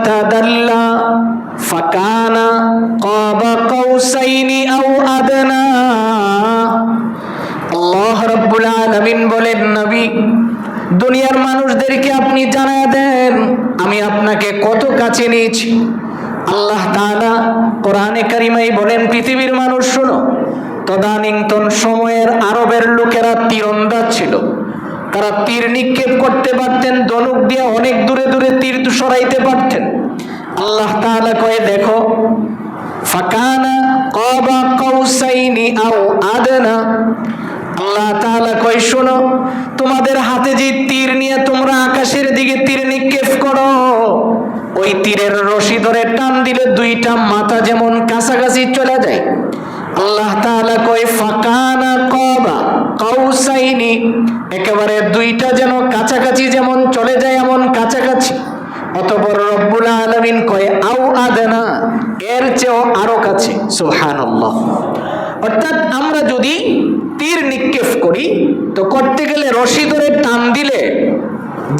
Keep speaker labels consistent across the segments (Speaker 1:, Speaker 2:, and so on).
Speaker 1: فتدلى فكان قاب قوسين أو أدنى আল্লাহ রব্বুল আলামিন বলেন নবী দুনিয়ার মানুষদেরকে আপনি জানায় দেন আমি আপনাকে কত কাছে নিয়েছি আল্লাহ তাআলা কোরআনে কারিমাই বলেন পৃথিবীর মানুষ শোনো তদানীন্তন সময়ের আরবের লোকেরা তীরন্দাজ ছিল তারা তীর নিক্ষেপ করতে পারতেন, ধনুক দিয়ে অনেক দূরে দূরে তীর সরাইতে পারতেন। আল্লাহ তাআলা কয়ে, দেখো, ফাকানা কবা কৌসাইনি আও আদনা। আল্লাহ তাআলা কই শোনো, তোমাদের হাতে যে তীর নিয়ে তোমরা আকাশের দিকে তীর নিক্ষেপ করো, ওই তীরের রশি ধরে টান দিলে দুইটা মাথা যেমন কাছাকাছি চলে যায়। আল্লাহ তাআলা কই ফাকানা কবা কাউসাইনি। একেবারে দুইটা যেন কাছাকাছি যেমন চলে যায় এমন কাছাকাছি। অতপর রব্বুল আলামিন কয়, আও আদানা, এর চেয়েও আরও কাছে। সুবহানাল্লাহ। অর্থাৎ আমরা যদি তীর নিক্ষেপ করি, তো করতে গেলে রশি ধরে টান দিলে,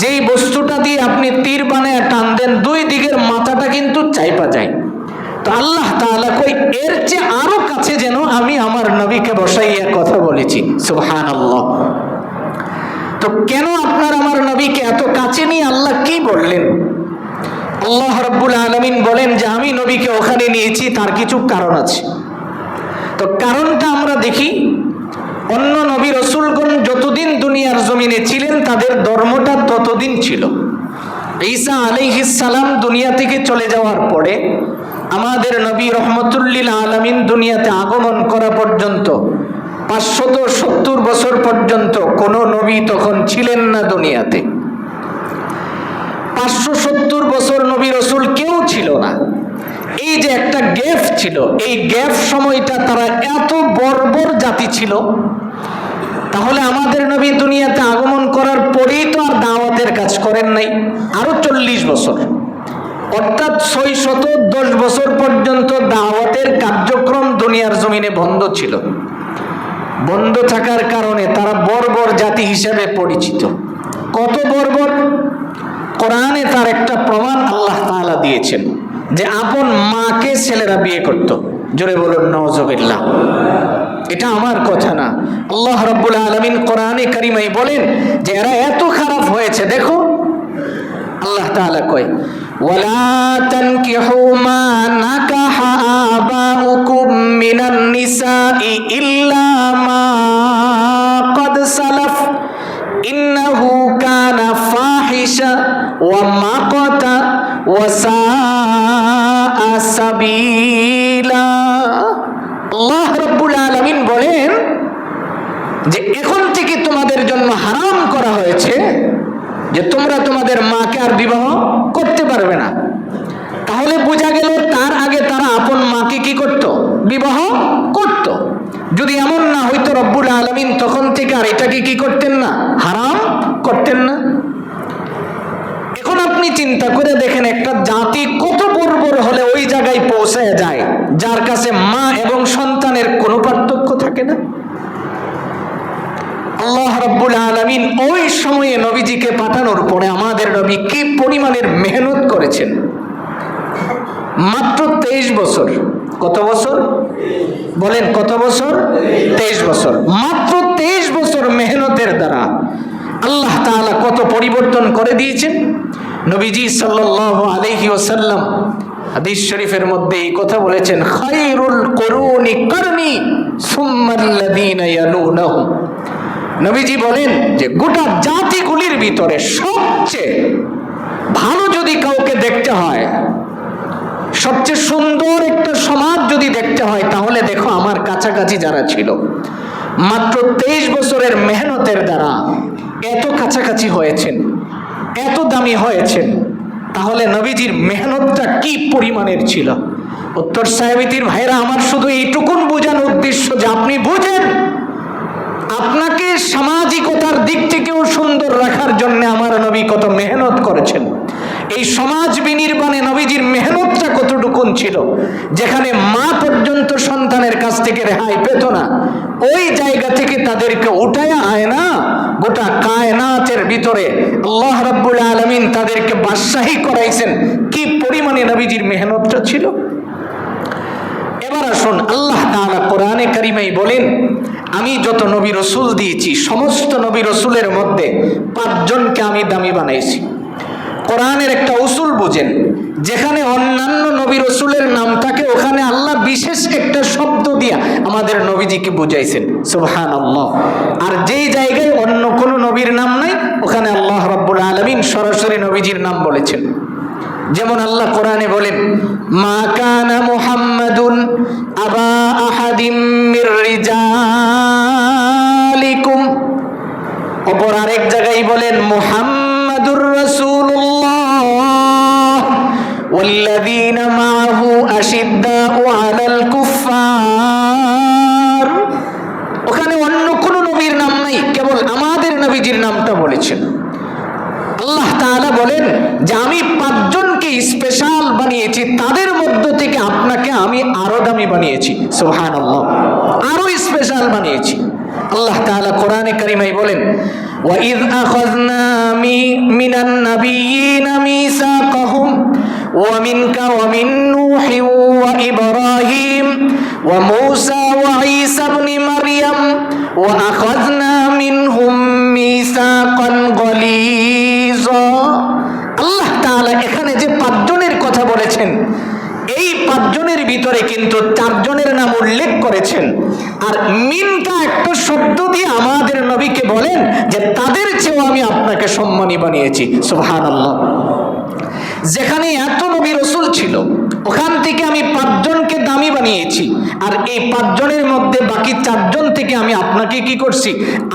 Speaker 1: যেই বস্তুটা দিয়ে আপনি তীর বানায় টান দেন, দুই দিকের মাথাটা কিন্তু চাইপা যায়। আল্লাহ তাআলা কই, এর চেয়ে আরও কাছে যেন আমি আমার নবীকে বসাইয়া কথা বলেছি। সুবহানাল্লাহ। তো কেন আপনার আমার নবীকে এত কাছে নিয়ে আল্লাহ কি বললেন? আল্লাহ রব্বুল আলমিন বলেন যে, আমি নবীকে ওখানে নিয়েছি, তার কিছু কারণ আছে। তো কারণটা আমরা দেখি, অন্য নবী রসুলগণ যতদিন দুনিয়ার জমিনে ছিলেন, তাদের ধর্মটা ততদিন ছিল। ঈসা সালাম দুনিয়া থেকে চলে যাওয়ার পরে আমাদের নবী রহমতুল্লিল আলমিন দুনিয়াতে আগমন করা পর্যন্ত, পাঁচশত সত্তর বছর পর্যন্ত কোনো নবী তখন ছিলেন না দুনিয়াতে। পাঁচশো সত্তর বছর নবী রসুল কেউ ছিল না। এই যে একটা গ্যাপ ছিল, এই গ্যাপ সময়টা তারা এত বর্বর জাতি ছিল, তাহলে আমাদের নবী দুনিয়াতে আগমন করার পরেই তো আর দাওয়াতের কাজ করেন নাই। আরও চল্লিশ বছর। অর্থাৎ ছয় শত দশ বছর পর্যন্ত দাওয়াতের কার্যক্রম দুনিয়ার জমিনে বন্ধ ছিল। বন্ধ থাকার কারণে তারা বর্বর জাতি হিসেবে পরিচিত। কত বর্বর? কোরআনে তার একটা প্রমাণ আল্লাহ তাআলা দিয়েছেন যে আপন মাকে ছেলেরা বিয়ে করত। জোরে বলুন নওয়াজবিল্লাহ এটা আমার কথা না। আল্লাহ রাব্বুল আলামিন কোরআনে কারিমাই বলেন যে এরা এত খারাপ হয়েছে, দেখো। আল্লাহ তাআলা কয় ওয়ালা তানকিহু মা নাকাহা আবাউকুম মিনান নিসাই ইল্লা মা قد سلف إنه كان فاحشا ومقتا وساء سبيلا আল্লাহ রব্বুল আলামিন বলেন যে এখন যে তোমরা তোমাদের মাকে আর বিবাহ করতে পারবে না। তাহলে বোঝা গেল তার আগে তারা আপন মাকে কি করত? বিবাহ করত। যদি এমন না হইতো রব্বুল আলমিন, তখন থেকে আর এটাকে কি করতেন না? হারাম করতেন না। এখন আপনি চিন্তা করে দেখেন, একটা জাতি কত বর্বর হলে ওই জায়গায় পৌঁছায় যায়, যার কাছে মা এবং সন্তানের কোনো পার্থক্য থাকে না। আল্লাহ রাব্বুল আলামিন ওই সময়ে নবীজিকে পাঠানোর পরে আমাদের নবী কি পরিমাণের মেহনত করেছেন? মাত্র তেইশ বছর। কত বছর? বলেন কত বছর? তেইশ বছর। মাত্র তেইশ বছর মেহনতের দ্বারা আল্লাহ তাআলা কত পরিবর্তন করে দিয়েছেন? নবীজি সাল্লাল্লাহু আলাইহি ওয়াসাল্লাম হাদিস শরীফের মধ্যে এই কথা বলেছেন, খায়রুল করুনি করনি সুম্মাল্লাযীনা ইয়ালুনাহুম। নবীজি বলেন যে গোটা জাতিগুলির ভিতরে সবচেয়ে ভালো যদি কাউকে দেখতে হয়, সবচেয়ে সুন্দর একটা সমাজ যদি দেখতে হয়, তাহলে দেখো আমার কাছাকাছি যারা ছিল, মাত্র তেইশ বছরের মেহনতের দ্বারা এত কাছাকাছি হয়েছেন, এত দামি হয়েছেন, তাহলে নবীজির মেহনতটা কি পরিমাণের ছিল? উত্তর সাহেবিতির ভাইরা, আমার শুধু এইটুকুন বোঝানোর উদ্দেশ্য যে আপনি বুঝেন আপনাকে সামাজিকতার দিক থেকেও সুন্দর রাখার জন্য আমার নবী কত মেহনত করেছেন। এই সমাজ বিনির্মাণে নবীজির মেহনতটা কতটুকুন ছিল? যেখানে মা পর্যন্ত সন্তানের কাছ থেকে রেহাই পেত না, ওই জায়গা থেকে তাদেরকে উঠায় আয় না, গোটা কায়নাতের ভিতরে আল্লাহ রাব্বুল আলমিন তাদেরকে বাদশাহী করাইছেন। কি পরিমাণে নবীজির মেহনতটা ছিল? এবার আসুন আল্লাহ তাআলা কোরআনে কারিমাই বলেন, আমি যত নবী রসুল দিয়েছি, সমস্ত নবী রসুলের মধ্যে পাঁচজনকে আমি দামি বানাইছি। কোরআনের একটা উসুল বুঝেন, যেখানে অন্যান্য নবী রসুলের নাম থাকে ওখানে আল্লাহ বিশেষ একটা শব্দ দিয়া আমাদের নবীজিকে বুঝাইছেন। আল্লাহ আর যেই জায়গায় অন্য কোনো নবীর নাম নাই, ওখানে আল্লাহ রাব্বুল আলমিন সরাসরি নবীজির নাম বলেছেন। যেমন আল্লাহ কোরআনে বলেন মা কানা মুহাম্মাদুন আবা আহাদিম মির রিজালিকুম অপর আরেক জায়গায় বলেন মুহাম্মাদুর রাসূলুল্লাহ والذين معه أشداء على الكفار ওখানে অন্য কোনো নবীর নাম নাই কেবল আমাদের নবীজির নামটা বলেছেন আল্লাহ তাআলা বলেন যে আমি বানিয়েছি সোহান আল্লাহ আরও স্পেশাল বানিয়েছি আল্লাহ তাআলা কোরআনে কারিমাই বলেন وَإِذْ أَخَذْنَا مِنَ النَّبِيِّينَ مِيثَاقَهُمْ ومنك ومن نوح وإبراهيم وموسى وعيسى ابن مريم وأخ ভিতরে কিন্তু চারজনের নাম উল্লেখ করেছেন। আর মিনটা একটা শব্দ দিয়ে আমাদের নবীকে বলেন যে তাদের চেয়েও আমি আপনাকে সম্মানী বানিয়েছি। সুবহান আল্লাহ যেখানে এত নবী রসুল ছিল, ওখান থেকে আমি পাঁচজনকে দামি বানিয়েছি। আর এই পাঁচজনের মধ্যে বাকি চারজন থেকে আমি আপনাকে কি করছি?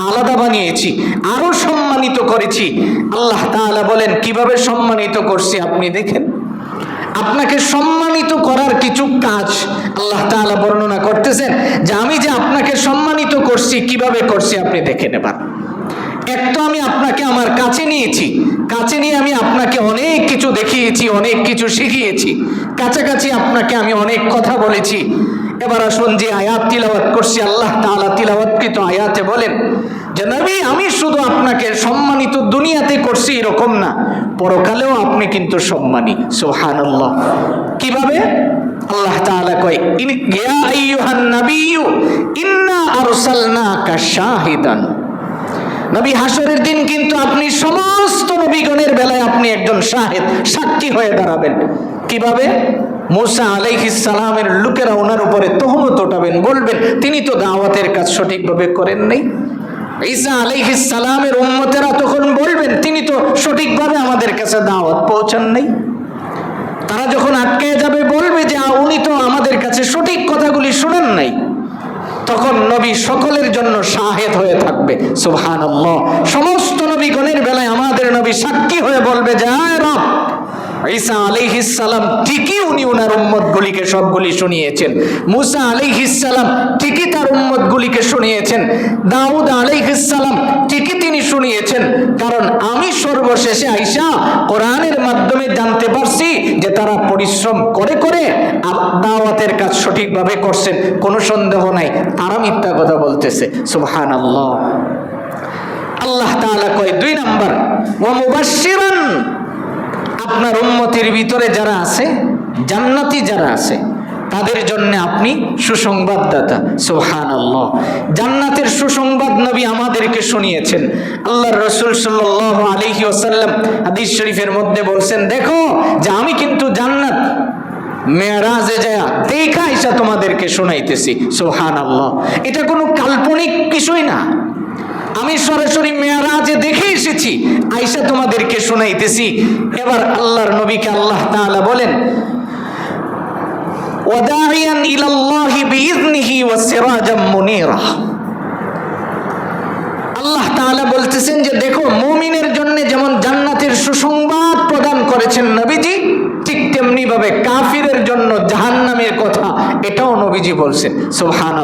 Speaker 1: আলাদা বানিয়েছি আরও সম্মানিত করেছি। আল্লাহ তাআলা বলেন, কীভাবে সম্মানিত করছি আপনি দেখেন? আপনাকে সম্মানিত করার কিছু কাজ আল্লাহ তাআলা বর্ণনা করতেছেন যে আমি যে আপনাকে সম্মানিত করছি, কীভাবে করছি আপনি দেখে নেবার এক তো আমি আপনাকে আমার কাছে নিয়েছি, কাছে নিয়ে আমি আপনাকে অনেক কিছু দেখিয়েছি, অনেক কিছু শিখিয়েছি। কাছাকাছি আপনাকে আমি অনেক কথা বলেছি। এবার আসুন যে আয়াত তিলাওয়াত করছি, আল্লাহ তাআলা তিলাওয়াতকৃত আয়াতে বলেন যে আমি শুধু আপনাকে সম্মানিত দুনিয়াতে করছি এরকম না। পরকালেও আপনি কিন্তু সম্মানী। সুবহানাল্লাহ। কীভাবে? আল্লাহ তাআলা কয়, ইন, ইয়া আইয়ুহান নাবিয়্যু, ইন্না আরসালনাকা শাহিদান। নবী হাসরের দিন কিন্তু আপনি সমস্ত নবীগণের বেলায় আপনি একজন শাহেদ, সাক্ষী হয়ে দাঁড়াবেন। কীভাবে? মুসা আলাইহিস সালামের লোকেরা ওনার উপরে তহমত ওঠাবেন, বলবেন, তিনি তো দাওয়াতের কাজ সঠিকভাবে করেন নাই। ঈসা আলাইহিস সালামের উম্মতেরা তখন বলবেন, তিনি তো সঠিকভাবে আমাদের কাছে দাওয়াত পৌঁছান নাই। তারা যখন আটকে যাবে, বলবে যে উনি তো আমাদের কাছে সঠিক কথাগুলি শুনেন নাই। তখন নবী সকলের জন্য শাহেদ হয়ে থাকবে সুবহান সমস্ত নবীগণের বেলায় আমাদের নবী সাক্ষী হয়ে বলবে যে, আয় রব ঈসা আলাইহিস সালাম ঠিকই উনি ওনার উম্মতগুলিকে সবগুলি শুনিয়েছেন। মুসা আলাইহিস সালাম ঠিকই তার উম্মতগুলিকে শুনিয়েছেন। দাউদ আলাইহিস সালাম ঠিকই তিনি শুনিয়েছেন। কারণ আমি সর্বশেষে আইসা কোরআনের মাধ্যমে জানতে পারছি যে তারা পরিশ্রম করে করে দাওয়াতের কাজ সঠিকভাবে করছেন। কোনো সন্দেহ নাই। তারা মিথ্যা কথা বলতেছে। সুবহান আল্লাহ আল্লাহ তাআলা কয় দুই নাম্বার, ওয়া মুবাশশিরান আপনার উম্মতির ভিতরে যারা আছে, জান্নাতি যারা আছে, তাদের জন্য আপনি সুসংবাদদাতা। সোহান আল্লাহ জান্নাতের সুসংবাদ নবী আমাদেরকে শুনিয়েছেন। আল্লাহ রসুল সাল্লাহ আলহি ওসাল্লাম হাদিস শরীফের মধ্যে বলছেন, দেখো যে আমি কিন্তু জান্নাত মেয়েরাজে যায় দেখা ইসা তোমাদেরকে শোনাইতেছি। সোহান আল্লাহ এটা কোনো কাল্পনিক কিছুই না। আমি সরাসরি মেয়ারাজে দেখে এসেছি। আইসা তোমাদেরকে শোনাইতেছি। এবার আল্লাহর নবীকে আল্লাহ তাআলা বলেন ওয়াদাইয়ান ইলাল্লাহি বিইذনিহি ওয়াসিরাজাম মুনীরা। আল্লাহ তাআলা বলতেছেন যে, দেখো, মুমিনের জন্য যেমন জান্নাতের সুসংবাদ প্রদান করেছেন নবীজি তেমনি ভাবে কাফিরের জন্য জাহান্নামের কথা, এটাও নবীজি বলছেন। সোহান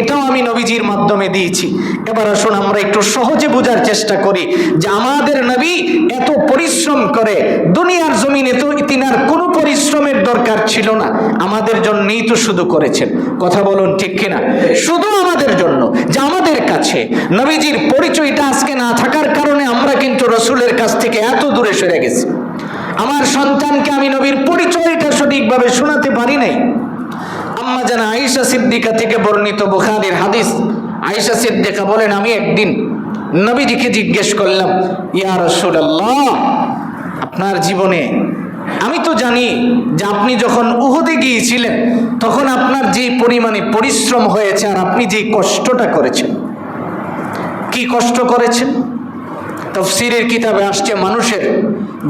Speaker 1: এটাও আমি নবীজির মাধ্যমে দিয়েছি। এবার আসুন আমরা একটু সহজে বোঝার চেষ্টা করি যে আমাদের নবী এত পরিশ্রম করে দুনিয়ার জমিনে তো তিনার কোনো পরিশ্রমের দরকার ছিল না। আমাদের জন্যই তো শুধু করেছেন। কথা বলুন ঠিক কিনা? শুধু আমাদের জন্য, যে আমাদের কাছে। নবীজির পরিচয়টা আজকে না থাকার কারণে আমরা কিন্তু রসুলের কাছ থেকে এত দূরে সরে গেছি। আমার সন্তানকে আমি নবীর পরিচয়টা সঠিকভাবে শোনাতে পারি নাই। আম্মা জানা আয়েশা সিদ্দিকা থেকে বর্ণিত বুখারীর হাদিস। আয়েশা সিদ্দিকা বলেন, আমি একদিন নবীজিকে জিজ্ঞেস করলাম, ইয়া রাসূলুল্লাহ, আপনার জীবনে আমি তো জানি যে আপনি যখন উহুদে গিয়েছিলেন, তখন আপনার যে পরিমাণে পরিশ্রম হয়েছে আর আপনি যে কষ্টটা করেছেন। কি কষ্ট করেছেন? তফসিরের কিতাবে আসছে, মানুষের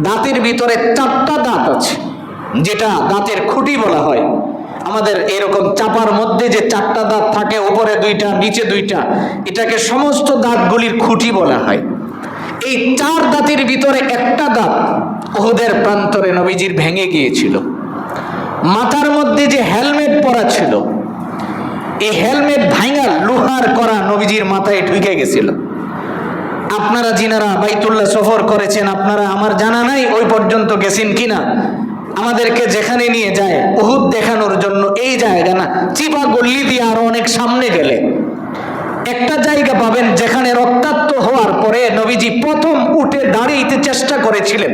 Speaker 1: দাঁতের ভিতরে চারটা দাঁত আছে, যেটা দাঁতের খুঁটি বলা হয়। আমাদের এরকম চাপার মধ্যে যে চারটা দাঁত থাকে উপরে দুইটা, নিচে দুইটা, এটাকে সমস্ত দাঁতগুলির খুঁটি বলা হয়। এই চার দাঁতের ভিতরে একটা দাঁত ওহুদের প্রান্তরে নবীজির ভেঙে গিয়েছিল। মাথার মধ্যে যে হেলমেট পরা ছিল, এই হেলমেট ভাঙা লোহার করা নবীজির মাথায় ঢুকে গেছিল। আপনারা যিনারা বাইতুল্লাহ সফর করেছেন, আপনারা আমার জানা নাই ওই পর্যন্ত গেছেন কিনা? আমাদেরকে যেখানে নিয়ে যায়, উহুদ দেখানোর জন্য এই জায়গা না, চিপা গল্লি দিয়ে আরও অনেক সামনে গেলে। একটা জায়গা পাবেন যেখানে রক্তাক্ত হওয়ার পরে নবীজি প্রথম উঠে দাঁড়িয়েতে চেষ্টা করেছিলেন।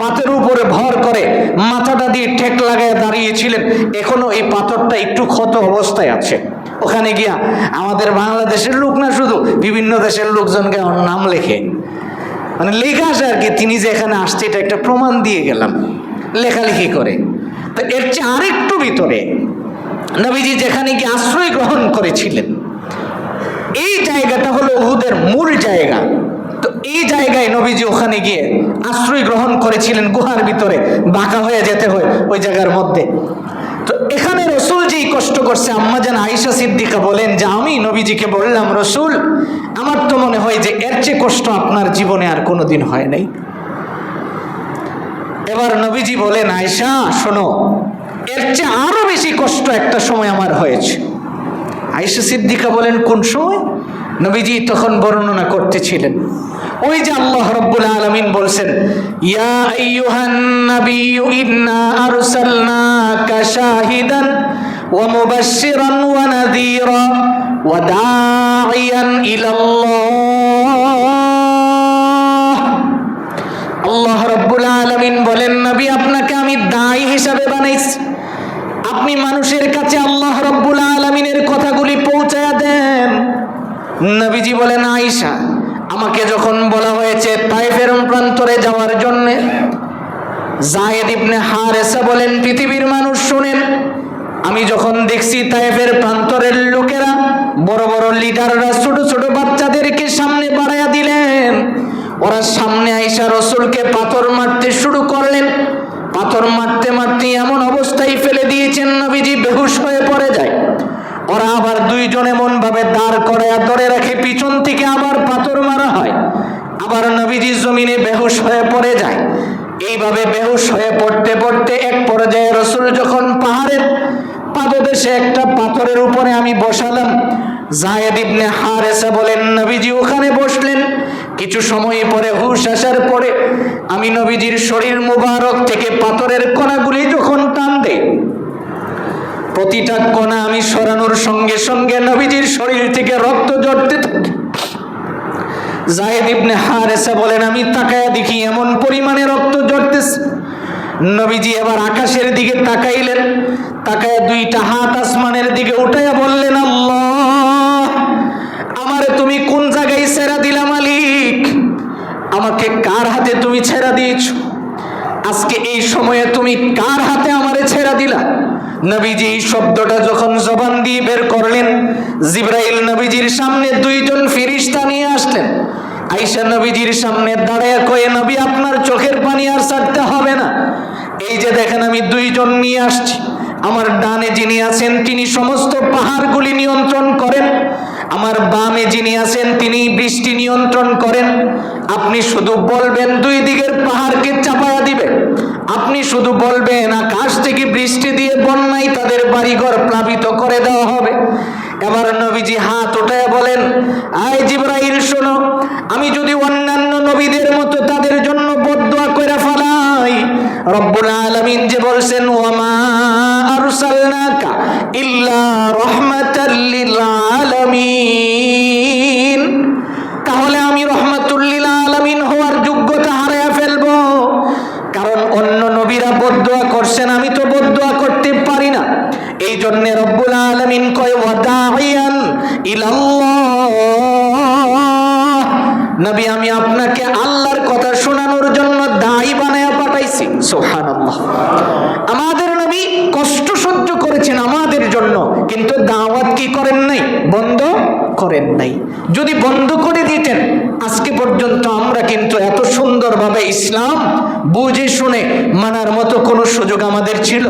Speaker 1: পাথরের উপরে ভর করে মাথাটা দিয়ে ঠেক লাগায় দাঁড়িয়েছিলেন। এখনও এই পাথরটা একটু ক্ষত অবস্থায় আছে। ওখানে গিয়া আমাদের বাংলাদেশের লোক না শুধু, বিভিন্ন দেশের লোকজনকে নাম লেখে। মানে লেখা আসে আর কি, তিনি যে এখানে আসছে, এটা একটা প্রমাণ দিয়ে গেলাম, লেখালেখি করে। তো এর চেয়ে আরেকটু ভিতরে, নবীজি যেখানে গিয়ে আশ্রয় গ্রহণ করেছিলেন, এই জায়গাটা হলো উহুদের মূল জায়গা। তো এই জায়গায় নবীজি ওখানে গিয়ে আশ্রয় গ্রহণ করেছিলেন, গুহার ভিতরে, বাঁকা হয়ে যেতে হয় ওই জায়গার মধ্যে তো এখানে রসুল যেই কষ্ট করছে, আম্মা যেন আয়েশা সিদ্দিকা বলেন যে, আমি নবীজিকে বললাম, রসুল, আমার তো মনে হয় যে এর চেয়ে কষ্ট আপনার জীবনে আর কোনোদিন হয় নাই। এবার নবীজি বলেন, আয়েশা, শোনো, এর চেয়ে আরও বেশি কষ্ট একটা সময় আমার হয়েছে। আয়েশা সিদ্দিকা বলেন, কোন সময়? নবীজি তখন বর্ণনা করতেছিলেন। ওই যে আল্লাহ রব্বুল আলামিন বলছেন, ইয়া আরসালনাকা শাহিদান ওয়া নাযীরা ওয়া দাঈয়ান ইলাল্লাহ আল্লাহ রব্বুল আলামিন বলেন, নবী, আপনাকে আমি দায়ী হিসাবে বানাইছি। আপনি মানুষের কাছে আল্লাহ রব্বুল আলমিনের কথাগুলি পৌঁছায়া দেন। নবীজি বলেন, আয়েশা, আমাকে যখন বলা হয়েছে তাইফের প্রান্তরে যাওয়ার জন্য, জায়েদ ইবনে হারেসা বলেন, পৃথিবীর মানুষ শুনেন আমি যখন দেখছি তাইফের প্রান্তরের লোকেরা, বড় বড় লিডাররা, ছোট ছোট বাচ্চাদেরকে সামনে বাড়াইয়া দিলেন। ওরা সামনে আইসা রসুলকে পাথর মারতে শুরু করলেন। পাথর মারতে মারতে এমন অবস্থায় ফেলে দিয়েছেন নবীজি, বেহুশ হয়ে পড়ে যায়। ওরা আবার দুইজন এমন ভাবে দাঁড় করে ধরে রাখে, পিছন থেকে আবার পাথর মারা হয়। আবার নবীজি জমিনে বেহুশ হয়ে পড়ে যায়। এইভাবে বেহুশ হয়ে পড়তে পড়তে এক পর্যায়ে রসুল যখন পাহাড়ের পাদদেশে একটা পাথরের উপরে আমি বসালাম, জায়েদ ইবনে হারেসা বলেন, নবীজি ওখানে বসলেন। কিছু সময় পরে হুশ আসার পরে আমি নবীজির শরীর মুবারক থেকে পাথরের কণাগুলি যখন টান প্রতিটা কণা আমি সরানোর সঙ্গে সঙ্গে নবীজির শরীর থেকে রক্ত জড়তে জায়েদ ইবনে হারেসা বলেন, আমি তাকায়া দেখি এমন পরিমাণে রক্ত জড়তেছে নবীজি এবার আকাশের দিকে তাকাইলেন, তাকায় দুইটা হাত আসমানের দিকে উঠাইয়া বললেন, আল্লাহ, আমারে তুমি কোন জায়গায় ছেড়া দিলা মালিক? আমাকে কার হাতে তুমি ছেড়া দিয়েছ? আজকে এই সময়ে তুমি কার হাতে আমারে ছেড়া দিলা? নবীজি এই শব্দটা যখন জবান দিয়ে বের করলেন, জিব্রাইল নবীজির সামনে দুইজন ফিরিস্তা নিয়ে আসলেন। আইসা নবীজির সামনে দাঁড়ায় কয়ে, নবী, আপনার চোখের পানি আর ছাড়তে হবে না। এই যে দেখেন আমি দুইজন নিয়ে আসছি। আমার ডানে যিনি আছেন, তিনি সমস্ত পাহাড়গুলি নিয়ন্ত্রণ করেন। আমার বামে যিনি আছেন, তিনি বৃষ্টি নিয়ন্ত্রণ করেন। আপনি শুধু বলবেন, দুই দিকের পাহাড়কে চাপায়া দিবে। আপনি শুধু বলবেন, আকাশ থেকে বৃষ্টি দিয়ে বন্যায় তাদের বাড়িঘর প্লাবিত করে দেওয়া হবে। এবার নবীজি হাত উঠায় বলেন, আয় জিব্রাইল রব্বুল আলামিন যে বলছেন, ওয়ামা আরসালনাকা ইল্লা রাহমাতাল লিল আলামিন। তাহলে আমি রহমাতুল্লিল আলামিন হওয়ার যোগ্যতা হারায়া ফেলব। কারণ অন্য নবীরা বদুয়া করছেন, আমি তো বদুয়া করতে পারি না। এই জন্য রব্বুল আলামিন কয় ওয়াদাইয়ান ইলাল্লাহ। নবী, আমি আপনাকে আল্লাহর কথা শোনানোর জন্য পাঠাইছি সোহান আমাদের নবী কষ্ট সহ্য করেছেন আমাদের জন্য, কিন্তু দাওয়াত কি করেন নাই? বন্ধ করেন নাই। যদি বন্ধ করে দিতেন, আজকে পর্যন্ত আমরা কিন্তু এত সুন্দরভাবে ইসলাম বুঝে শুনে মানার মতো কোনো সুযোগ আমাদের ছিল।